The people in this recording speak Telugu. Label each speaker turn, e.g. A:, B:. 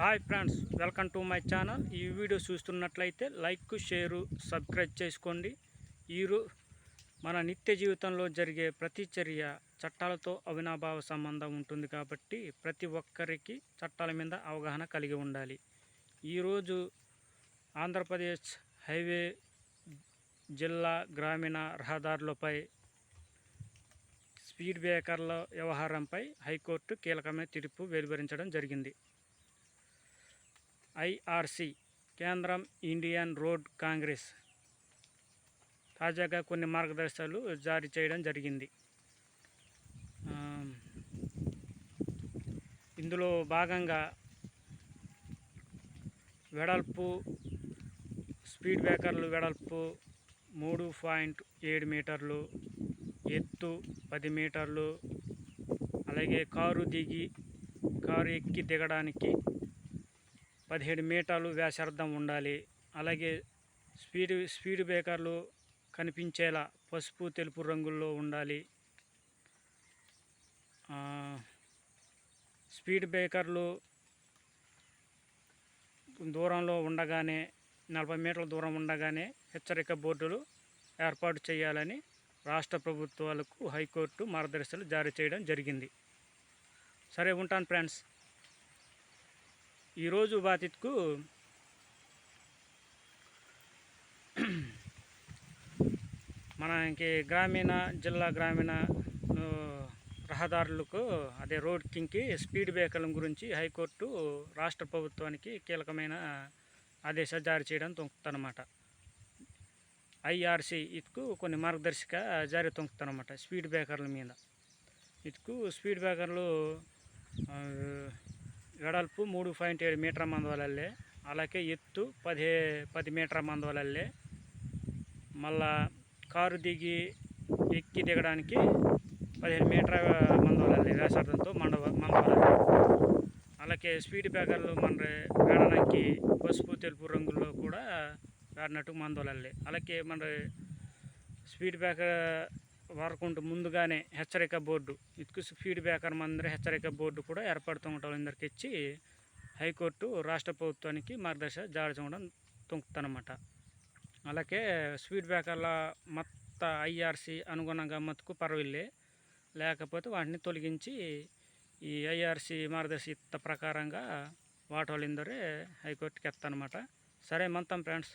A: Hi friends welcome to my channel. ఈ వీడియో చూస్తున్నట్లయితే లైక్ షేరు సబ్స్క్రైబ్ చేసుకోండి. ఈరో మన నిత్య జీవితంలో జరిగే ప్రతి చర్య చట్టాలతో అవినాభావ సంబంధం ఉంటుంది కాబట్టి ప్రతి ఒక్కరికి చట్టాల మీద అవగాహన కలిగి ఉండాలి. ఈరోజు ఆంధ్రప్రదేశ్ హైవే జిల్లా గ్రామీణ రహదారులపై స్పీడ్ బ్రేకర్ల వ్యవహారంపై హైకోర్టు కీలకమైన తీర్పు వెలువరించడం జరిగింది. ఐఆర్సి కేంద్రం ఇండియన్ రోడ్ కాంగ్రెస్. తాజాగా కొన్ని మార్గదర్శకాలు జారీ చేయడం జరిగింది. ఇందులో భాగంగా వెడల్పు స్పీడ్ బ్రేకర్లు వెడల్పు మూడు పాయింట్ ఏడు మీటర్లు ఎత్తు పది మీటర్లు అలాగే కారు దిగి కారు ఎక్కి దిగడానికి పదిహేడు మీటర్లు వ్యాసార్థం ఉండాలి. అలాగే స్పీడ్ స్పీడ్ బ్రేకర్లు కనిపించేలా పసుపు తెలుపు రంగుల్లో ఉండాలి. స్పీడ్ బ్రేకర్లు దూరంలో ఉండగానే నలభై మీటర్ల దూరం ఉండగానే హెచ్చరిక బోర్డులు ఏర్పాటు చేయాలని రాష్ట్ర ప్రభుత్వాలకు హైకోర్టు మార్గదర్శకాలు జారీ చేయడం జరిగింది. సరే ఉంటాను ఫ్రెండ్స్. ఈరోజు బాధితుకు మనకి గ్రామీణ జిల్లా గ్రామీణ రహదారులకు అదే రోడ్ కింగ్కి స్పీడ్ బ్రేకర్ల గురించి హైకోర్టు రాష్ట్ర ప్రభుత్వానికి కీలకమైన ఆదేశాలు జారీ చేయడం తొంగుతుందన్నమాట ఐఆర్సి ఇటుకు కొన్ని మార్గదర్శక జారీ తొంగుతుందన్నమాట స్పీడ్ బ్రేకర్ల మీద. ఇటుకు స్పీడ్ బ్రేకర్లు వెడల్పు మూడు పాయింట్ ఏడు మీటర్ మందవలల్లే అలాగే ఎత్తు పది పది మీటర్ మందవలల్లే మళ్ళా కారు దిగి ఎక్కి దిగడానికి పదిహేను మీటర్ మందవలల్లే వ్యాసార్థంతో మండవ మందవలల్లే అలాగే స్పీడ్ బ్రేకర్లు మన వేడడానికి పసుపు తెలుపు రంగుల్లో కూడా వేడినట్టు మందవలల్లే అలాగే మన స్పీడ్ బ్రేకర్ వారకుంటూ ముందుగానే హెచ్చరిక బోర్డు ఇటుకు స్పీడ్ బ్రేకర్ మందరి హెచ్చరిక బోర్డు కూడా ఏర్పడుతూ ఉంటాం అందరికి ఇచ్చి హైకోర్టు రాష్ట్ర ప్రభుత్వానికి మార్గదర్శ జారీ చేయడం తొంగుతానమాట. అలాగే స్పీడ్ బ్రేకర్ల మొత్త ఐఆర్సీ అనుగుణంగా మత్తుకు పర్వాలే లేకపోతే వాటిని తొలగించి ఈ ఐఆర్సి మార్గదర్శిత ప్రకారంగా వాటి వాళ్ళందరే హైకోర్టుకి ఎత్తానమాట. సరే మంతం ఫ్రెండ్స్.